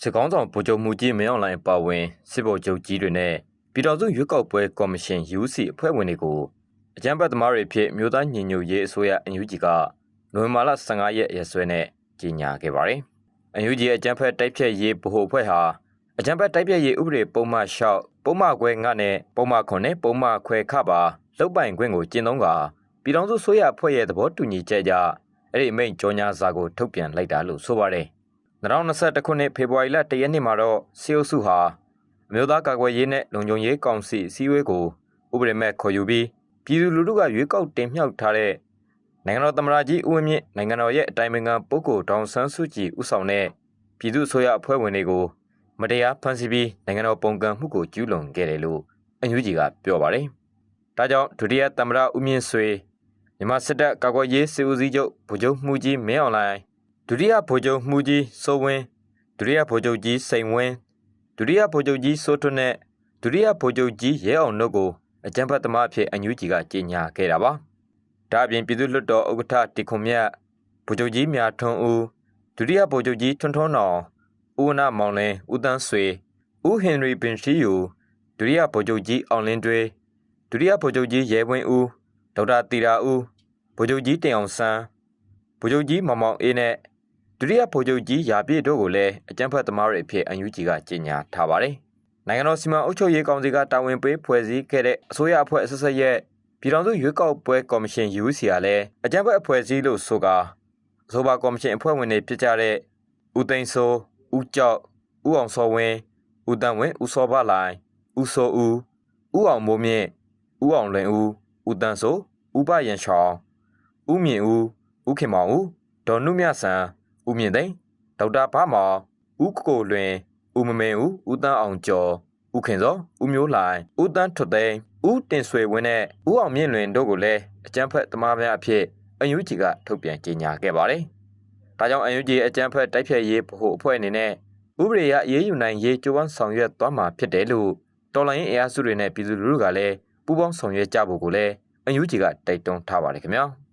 စစ်ကောင်းဆောင်ဗိုလ်ချုပ်မှုကြီးမင်းအောင်လှိုင်ပါဝင်စစ်ဗိုလ်ချုပ်ကြီးတွေနဲ့ပြည်တော်စုရွေးကောက်ပွဲကော်မရှင် UC အဖွဲ့ဝင်တွေကိုအကြမ်းဖက်သမားတွေဖြစ်မြို့သားညီညွတ်ရေးအစိုးရအန်ယူဂျီကနိုဝင်ဘာလ15ရက်ရက်စွဲနဲ့ကြီးညာခဲ့ပါတယ်။အန်ယူဂျီအကြမ်းဖက်တိုက်ဖြတ်ရေးဗဟိုအဖွဲ့ဟာအကြမ်းဖက်တိုက်ဖြတ်ရေးဥပဒေပုံမှန်လျှောက်ပုံမှန်ခွဲငါနဲ့ပုံမှန်ခွန်နဲ့ပုံမှန်ခွဲခပါလုတ်ပိုင်ခွင့်ကိုကျင့်သုံးကပြည်တော်စုဆိုရအဖွဲ့ရဲ့သဘောတူညီချက်ကြအဲ့ဒီအမိန့်ကြောညာစာကိုထုတ်ပြန်လိုက်တာလို့ဆိုပါတယ်။ 2021ခုနှစ်ဖေဖော်ဝါရီလ1ရက်နေ့မှာတော့စီအုပ်စုဟာအမျိုးသားကာကွယ်ရေးနဲ့လုံခြုံရေးကောင်စီအစည်းအဝေးကိုဥပဒေမဲ့ခေါ်ယူပြီးပြည်သူလူထုကရွေးကောက်တင်မြှောက်ထားတဲ့နိုင်ငံတော်သမ္မတကြီးဦးဝင်းမြင့်နိုင်ငံတော်ရဲ့အတိုင်ပင်ခံပုဂ္ဂိုလ်ဒေါန်ဆန်းစုကြည်ဦးဆောင်တဲ့ပြည်သူ့အစိုးရအဖွဲ့ဝင်တွေကိုမတရားဖမ်းဆီးပြီးနိုင်ငံတော်ပုံကန့်မှုကိုကျူးလွန်ခဲ့တယ်လို့အန်ယူဂျီကပြောပါတယ်။ဒါကြောင့်ဒုတိယသမ္မတဦးမြင့်ဆွေမြန်မာစစ်တပ်ကာကွယ်ရေးစစ်ဦးစီးချုပ်ဗိုလ်ချုပ်မှုကြီးမင်းအောင်လှိုင် ဒုတိယဗိုလ်ချုပ်မှုကြီးစိုးဝင်းဒုတိယဗိုလ်ချုပ်ကြီးစိန်ဝင်းဒုတိယဗိုလ်ချုပ်ကြီးစိုးထွန်းနဲ့ဒုတိယဗိုလ်ချုပ်ကြီးရဲအောင်တို့ကိုအကြံဖတ်သမားအဖြစ်အန်ယူဂျီကကြေညာခဲ့တာပါ။ဒါအပြင်ပြည်သူ့လွှတ်တော်ဥက္ကဋ္ဌတီခွန်မြတ်ဗိုလ်ချုပ်ကြီးမြထွန်းဦးဒုတိယဗိုလ်ချုပ်ကြီးထွန်းထွန်းနောင်ဦးဝနမောင်လင်းဦးတန်းဆွေဦးဟင်ရီပင်ရှိယူဒုတိယဗိုလ်ချုပ်ကြီးအောင်လင်းတွေဒုတိယဗိုလ်ချုပ်ကြီးရဲဝင်းဦးဒေါက်တာတီရာဦးဗိုလ်ချုပ်ကြီးတင်အောင်ဆန်းဗိုလ်ချုပ်ကြီးမောင်မောင်အေးနဲ့ ဒုတိယဗိုလ်ချုပ်ကြီးရာပြည့်တို့ကိုလည်းအကြံဖတ်သမားတွေအဖြစ်အန်ယူဂျီကကြေညာထားပါတယ်။နိုင်ငံတော်စီမံအုပ်ချုပ်ရေးကောင်စီကတာဝန်ပေးဖွဲ့စည်းခဲ့တဲ့အစိုးရအဖွဲ့အဆက်ဆက်ရဲ့ပြည်ထောင်စုရွေးကောက်ပွဲကော်မရှင် UC ကလည်းအကြံဖတ်အဖွဲ့အစည်းလို့ဆိုကာအဆိုပါကော်မရှင်အဖွဲ့ဝင်တွေဖြစ်ကြတဲ့ဦးသိန်းစိုးဦးကျောက်ဦးအောင်စောဝင်းဦးတန်းဝင်းဦးစောဘလိုင်ဦးစောဦးဦးအောင်မိုးမြင့်ဦးအောင်လင်ဦးဦးတန်းစိုးဦးပရန်ချောင်းဦးမြင့်ဦးဦးခင်မောင်ဦးဒေါ်နုမြဆန် ဦးမြင့်သိန်းဒေါက်တာဘာမောင်ဦးကိုကိုလွင်ဦးမမင်းဦးဦးတန်းအောင်ကျော်ဦးခင်စောဦးမျိုးလှိုင်ဦးတန်းထွတ်သိန်းဦးတင်ဆွေဝင်းနဲ့ဦးအောင်မြင့်လွင်တို့ကိုလည်းအကြမ်းဖက်သမားများအဖြစ်အန်ယူဂျီကထုတ်ပြန်ကြေညာခဲ့ပါတယ်။ဒါကြောင့်အန်ယူဂျီအကြမ်းဖက်တိုက်ဖျက်ရေးဗဟိုအဖွဲ့အနေနဲ့ဥပဒေအရအေးအေးယူနိုင်ရေးကြိုးပမ်းဆောင်ရွက်သွားမှာဖြစ်တယ်လို့တော်လိုင်းရေးအရာစုတွေနဲ့ပြည်သူလူထုကလည်းပူးပေါင်းဆောင်ရွက်ကြဖို့ကိုလည်းအန်ယူဂျီကတိုက်တွန်းထားပါတယ်ခင်ဗျာ။